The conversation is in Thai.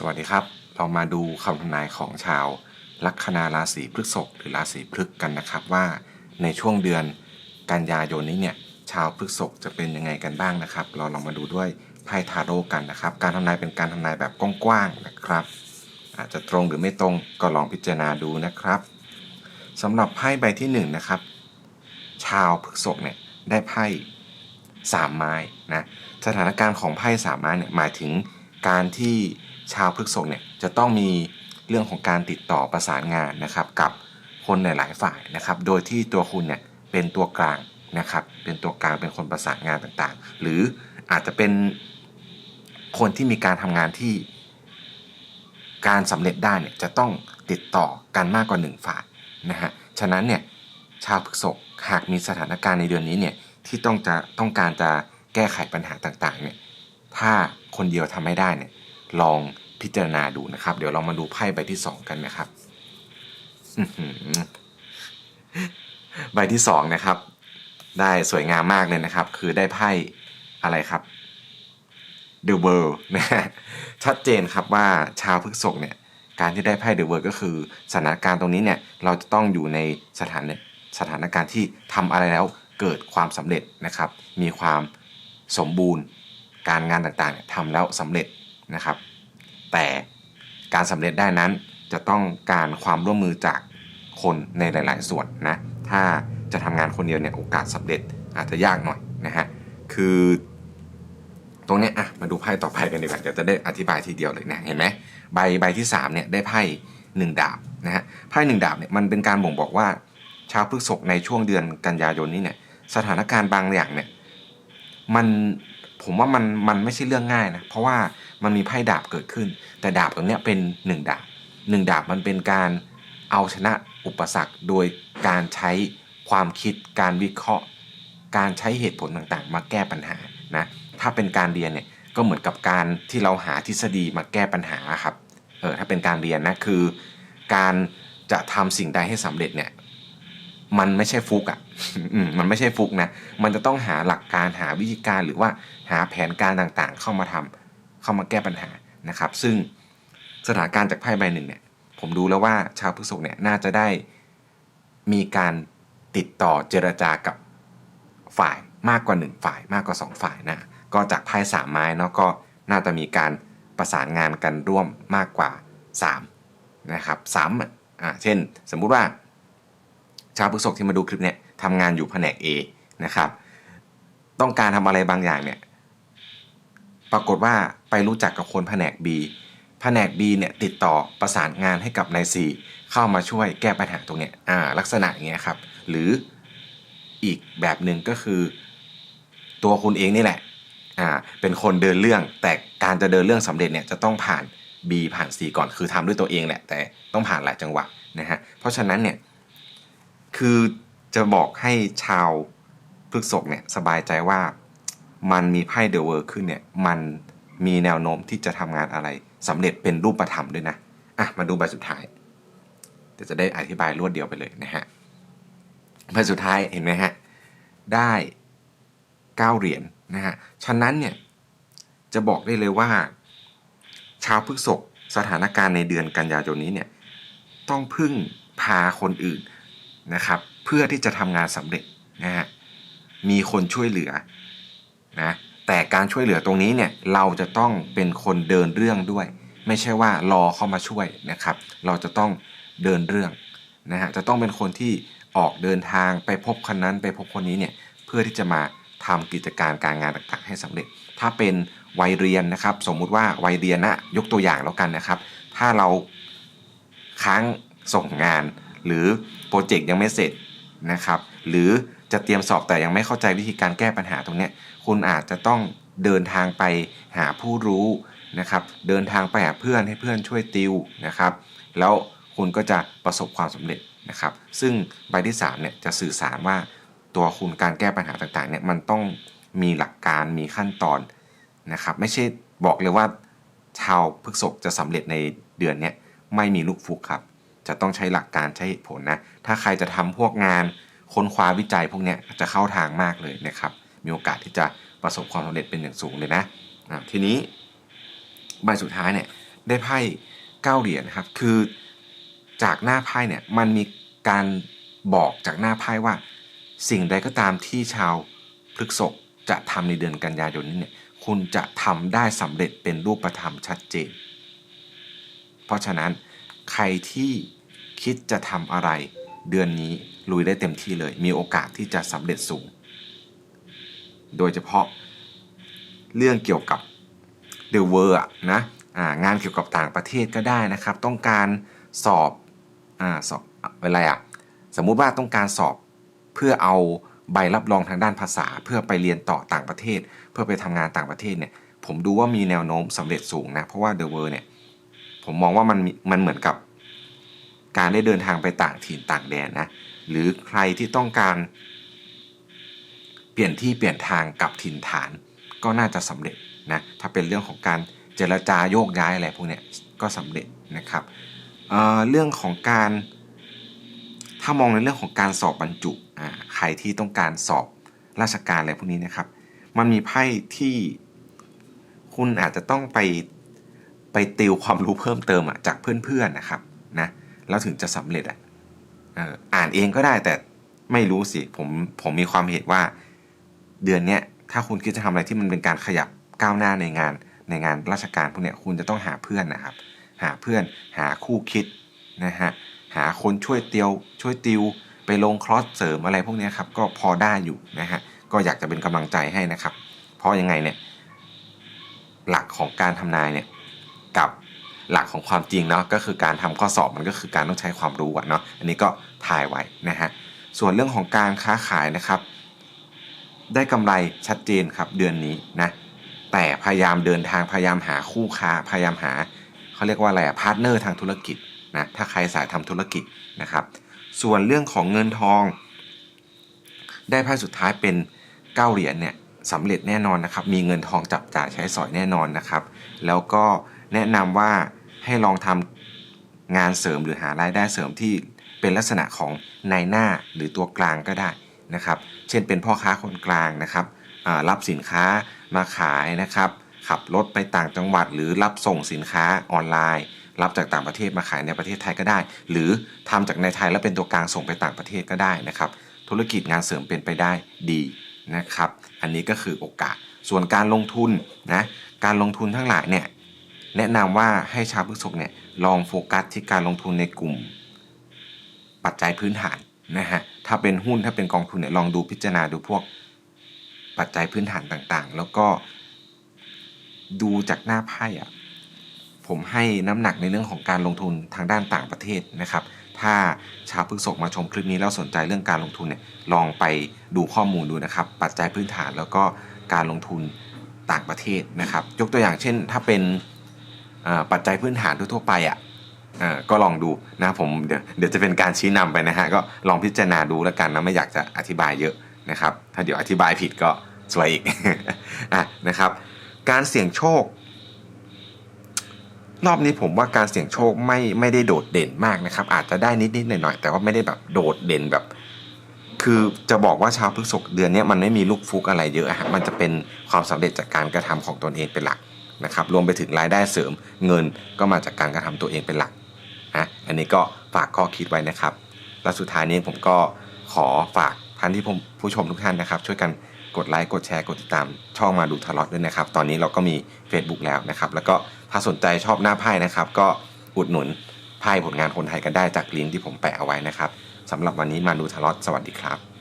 สวัสดีครับ เรามาดูคำทำนายของชาว ลัคนาราศีพฤษภหรือราศีพฤกกันนะครับว่าในช่วงเดือนกันยายนนี้เนี่ยชาวพฤษภจะเป็นยังไงกันบ้างนะครับ เราลองมาดูด้วยไพ่ทาโร่กันนะครับ การทำนายเป็นการทำนายแบบกว้างๆนะครับ อาจจะตรงหรือไม่ตรงก็ลองพิจารณาดูนะครับสำหรับไพ่ใบที่หนึ่งนะครับ ชาวพฤษภเนี่ยได้ไพ่สามไม้นะสถานการณ์ของไพ่สามไม้เนี่ยหมายถึงการที่ ชาวพฤษภเนี่ยจะต้องมีเรื่องของการติดต่อประสานงานนะครับกับคนหลาย ๆ ฝ่ายนะครับ โดยที่ตัวคุณเนี่ยเป็นตัวกลางนะครับ เป็นตัวกลางเป็นคนประสานงานต่างๆ หรืออาจจะเป็นคนที่มีการทำงานที่ การสำเร็จได้เนี่ยจะต้องติดต่อกันมากกว่าหนึ่งฝ่ายนะฮะ ฉะนั้นเนี่ยชาวพฤษภหากมีสถานการณ์ในเดือนนี้เนี่ยที่ต้องจะต้องการจะแก้ไขปัญหาต่างๆเนี่ยถ้าคนเดียวทำไม่ได้เนี่ย ลองพิจารณาดูนะครับ เดี๋ยวเรามาดูไพ่ใบที่2กันนะครับใบที่2นะครับ ได้สวยงามมากเลยนะครับ คือได้ไพ่อะไรครับ The World นะชัดเจนครับว่าชาวพฤกษภเนี่ย การที่ได้ไพ่ The World ก็คือสถานการณ์ตรงนี้เนี่ย เราจะต้องอยู่ในสถานสถานการณ์ที่ทำอะไรแล้วเกิดความสำเร็จนะครับ มีความสมบูรณ์ การงานต่างๆเนี่ยทำแล้วสำเร็จ นะครับ แต่การสำเร็จได้นั้นจะต้องการความร่วมมือจากคนในหลาย ๆ ส่วนนะ ถ้าจะทำงานคนเดียวเนี่ยโอกาสสำเร็จอาจจะยากหน่อยนะฮะ คือตรงนี้อะมาดูไพ่ต่อไปกันดีกว่าเดี๋ยวจะได้อธิบายทีเดียวเลยนะเห็นไหมใบใบที่3เนี่ยได้ไพ่หนึ่งดาบนะฮะไพ่หนึ่งดาบเนี่ยมันเป็นการบ่งบอกว่า ชาวพฤกษภในช่วงเดือนกันยายนนี้เนี่ยสถานการณ์บางอย่างเนี่ยมันผมว่ามันมันไม่ใช่เรื่องง่ายนะเพราะว่า มันมีไพ่ดาบเกิดขึ้น แต่ดาบตรงเนี้ยเป็นหนึ่งดาบหนึ่งดาบมันเป็นการเอาชนะอุปสรรคโดยการใช้ความคิดการวิเคราะห์ การใช้เหตุผลต่างๆ มาแก้ปัญหานะถ้าเป็นการเรียนเนี่ยก็เหมือนกับการที่เราหาทฤษฎีมาแก้ปัญหาครับเออถ้าเป็นการเรียนนะคือ การจะทำสิ่งใดให้สำเร็จเนี่ยมันไม่ใช่ฟุกอะ่ะมันไม่ใช่ฟุกนะ มันจะต้องหาหลักการหาวิธีการหรือว่าหาแผนการต่างๆ เข้ามาทำ เข้ามาแก้ปัญหานะครับ ซึ่งสถานการณ์จากไพ่ใบหนึ่งเนี่ย ผมดูแล้วว่าชาวพฤษภเนี่ยน่าจะได้มีการติดต่อเจรจากับฝ่ายมากกว่าหนึ่งฝ่ายมากกว่าสองฝ่ายนะก็จากไพ่สามไม้เนาะก็น่าจะมีการประสานงานกันร่วมมากกว่า 3 นะครับสามอ่าเช่น สมมุติว่า ชาวพฤษภที่มาดูคลิปเนี่ยทำงานอยู่แผนก A นะครับ ต้องการทำอะไรบางอย่างเนี่ย ปรากฏว่าไปรู้จักกับคนแผนก B แผนก B เนี่ยติดต่อประสานงานให้กับนาย C เข้ามาช่วยแก้ปัญหาตรงเนี้ยอ่าลักษณะอย่างเงี้ยครับ หรืออีกแบบหนึ่งก็คือ ตัวคุณเองนี่แหละอ่าเป็นคนเดินเรื่อง แต่การจะเดินเรื่องสำเร็จเนี่ยจะต้องผ่าน B ผ่าน C ก่อนคือทำด้วยตัวเองแหละ แต่ต้องผ่านหลายจังหวะนะฮะเพราะฉะนั้นเนี่ยคือจะบอกให้ชาวพฤกษกเนี่ยสบายใจว่า มันมีไพ่เดอะเวิร์ขึ้นเนี่ยมันมีแนวโน้มที่จะทำงานอะไรสำเร็จเป็นรูปธรรมด้วยนะอะมาดูใบสุดท้ายเดี๋ยวจะได้อธิบายรวดเดียวไปเลยนะฮะใบสุดท้ายเห็นไหมฮะได้9เหรียญนะฮะฉะนั้นเนี่ยจะบอกได้เลยว่า ชาวพฤกษกสถานการณ์ในเดือนกันยายนนี้เนี่ยต้องพึ่งพาคนอื่นนะครับ เพื่อที่จะทำงานสำเร็จนะฮะมีคนช่วยเหลือ นะแต่การช่วยเหลือตรงนี้เนี่ยเราจะต้องเป็นคนเดินเรื่องด้วย ไม่ใช่ว่ารอเข้ามาช่วยนะครับ เราจะต้องเดินเรื่องนะฮะจะต้องเป็นคนที่ออกเดินทางไปพบคนนั้นไปพบคนนี้เนี่ยเพื่อที่จะมาทำกิจการการงานต่างๆ ให้สำเร็จ ถ้าเป็นวัยเรียนนะครับ สมมุติว่าวัยเรียนนะยกตัวอย่างแล้วกันนะครับ ถ้าเราค้างส่งงาน หรือโปรเจกต์ยังไม่เสร็จนะครับ หรือ จะเตรียมสอบแต่ยังไม่เข้าใจวิธีการแก้ปัญหาตรงนี้คุณอาจจะต้องเดินทางไปหาผู้รู้นะครับ เดินทางไปหาเพื่อนให้เพื่อนช่วยติวนะครับ แล้วคุณก็จะประสบความสำเร็จนะครับ ซึ่งใบที่3เนี่ยจะสื่อสารว่าตัวคุณการแก้ปัญหาต่างๆเนี่ยมันต้องมีหลักการมีขั้นตอนนะครับ ไม่ใช่บอกเลยว่า ชาวพฤกษกจะสำเร็จในเดือนนี้ไม่มีลูกฟุกครับ จะต้องใช้หลักการใช้เหตุผลนะ ถ้าใครจะทำพวกงาน ค้นคว้าวิจัยพวกนี้จะเข้าทางมากเลยนะครับ มีโอกาสที่จะประสบความสำเร็จเป็นอย่างสูงเลยนะะทีนี้ใบสุดท้ายเนี่ยได้ไพ่เก้าเหรียญนะครับ คือจากหน้าไพ่เนี่ยมันมีการบอกจากหน้าไพ่ว่า สิ่งใดก็ตามที่ชาวพฤกษกจะทำในเดือนกันยายนนี้เนี่ยคุณจะทำได้สำเร็จเป็นรูปธรรมชัดเจน เพราะฉะนั้นใครที่คิดจะทำอะไรเดือนนี้ ลุยได้เต็มที่เลย มีโอกาสที่จะสำเร็จสูง โดยเฉพาะเรื่องเกี่ยวกับ The World อะนะงานเกี่ยวกับต่างประเทศก็ได้นะครับ ต้องการสอบอ่าสอบอะไรอะสมมุติว่าต้องการสอบเพื่อเอาใบรับรองทางด้านภาษา เพื่อไปเรียนต่อต่างประเทศ เพื่อไปทำงานต่างประเทศเนี่ยผมดูว่ามีแนวโน้มสำเร็จสูงนะ เพราะว่า The World เนี่ยผมมองว่ามันมันเหมือนกับ การได้เดินทางไปต่างถิ่นต่างแดนนะ หรือใครที่ต้องการเปลี่ยนที่เปลี่ยนทางกับถิ่นฐาน ก็น่าจะสำเร็จนะถ้าเป็นเรื่องของการเจรจาโยกย้ายอะไรพวกเนี้ยก็สำเร็จนะครับเเรื่องของการถ้ามองในเรื่องของการสอบบรรจุใครที่ต้องการสอบราชการอะไรพวกนี้นะครับ มันมีไพ่ที่คุณอาจจะต้องไปไปติวความรู้เพิ่มเติมอะจากเพื่อนๆนะครับนะแล้วถึงจะสำเร็จอะ อ่านเองก็ได้แต่ไม่รู้สิผมผมมีความเห็นว่า เดือนเนี้ยถ้าคุณคิดจะทำอะไรที่มันเป็นการขยับก้าวหน้าในงานในงานราชการพวกเนี้ยคุณจะต้องหาเพื่อนนะครับ หาเพื่อนหาคู่คิดนะฮะหาคนช่วยเตียวช่วยติว ไปลงคลอสเสริมอะไรพวกนี้ครับก็พอได้อยู่นะฮะก็อยากจะเป็นกำลังใจให้นะครับ เพราะยังไงเนี่ยหลักของการทำนายเนี่ยกับ หลักของความจริงเนาะก็คือการทำข้อสอบมันก็คือการต้องใช้ความรู้อะเนาะอันนี้ก็ถ่ายไว้นะฮะส่วนเรื่องของการค้าขายนะครับ ได้กำไรชัดเจนครับเดือนนี้นะแต่พยายามเดินทางพยายามหาคู่ค้าพยายามหาเขาเรียกว่าอะไรอะพาร์ทเนอร์ทางธุรกิจนะถ้าใครสายทำธุรกิจนะครับ ส่วนเรื่องของเงินทอง ได้ไพ่สุดท้ายเป็นเก้าเหรียญเนี่ยสำเร็จแน่นอนนะครับ มีเงินทองจับจ่ายใช้สอยแน่นอนนะครับ แล้วก็แนะนำว่า ให้ลองทำงานเสริมหรือหารายได้เสริมที่เป็นลักษณะของนายหน้าหรือตัวกลางก็ได้นะครับ เช่นเป็นพ่อค้าคนกลางนะครับรับสินค้ามาขายนะครับ ขับรถไปต่างจังหวัด หรือรับส่งสินค้าออนไลน์ รับจากต่างประเทศมาขายในประเทศไทยก็ได้ หรือทำจากในไทยแล้วเป็นตัวกลางส่งไปต่างประเทศก็ได้นะครับ ธุรกิจงานเสริมเป็นไปได้ดีนะครับ อันนี้ก็คือโอกาส ส่วนการลงทุนนะ การลงทุนทั้งหลายเนี่ย แนะนำว่าให้ชาวพฤษภเนี่ยลองโฟกัสที่การลงทุนในกลุ่ม ปัจจัยพื้นฐานนะฮะถ้าเป็นหุ้นถ้าเป็นกองทุนเนี่ยลองดูพิจารณาดูพวกปัจจัยพื้นฐานต่างๆ แล้วก็ดูจากหน้าไพ่อะผมให้น้ำหนักในเรื่องของการลงทุนทางด้านต่างประเทศนะครับ ถ้าชาวพฤษภมาชมคลิปนี้แล้วสนใจเรื่องการลงทุนเนี่ยลองไปดูข้อมูลดูนะครับ ปัจจัยพื้นฐานแล้วก็การลงทุนต่างประเทศนะครับ ยกตัวอย่างเช่น ถ้าเป็น ปัจจัยพื้นฐานทั่วๆไปอะอ่าก็ลองดูนะผมเดี๋ยวเดี๋ยวจะเป็นการชี้นำไปนะฮะก็ลองพิจารณาดูแล้วกันนะไม่อยากจะอธิบายเยอะนะครับ ถ้าเดี๋ยวอธิบายผิดก็สวยอีกอะนะครับ การเสี่ยงโชค รอบนี้ผมว่าการเสี่ยงโชคไม่ไม่ได้โดดเด่นมากนะครับ อาจจะได้นิดนิดหน่อยหน่อยๆแต่ว่าไม่ได้แบบโดดเด่นแบบ คือจะบอกว่าชาวพฤษภเดือนนี้มันไม่มีลูกฟุกอะไรเยอะอะฮะมันจะเป็นความสำเร็จจากการกระทำของตนเองเป็นหลัก นะครับรวมไปถึงรายได้เสริมเงินก็มาจากการกระทำตัวเองเป็นหลักนะอันนี้ก็ฝากข้อคิดไว้นะครับ และสุดท้ายนี้ผมก็ขอฝากท่านที่ผ,ผู้ชมทุกท่านนะครับ ช่วยกันกดไลค์กดแชร์กดติดตามช่องมาดูทะลาะด้วยนะครับ ตอนนี้เราก็มี Facebook แล้วนะครับ แล้วก็ถ้าสนใจชอบหน้าไพ่นะครับ ก็อุดหนุนไพ่ผลงานคนไทยกันได้จากลิงก์ที่ผมแปะเอาไว้นะครับสำหรับวันนี้มาดูทะลาะสวัสดีครับ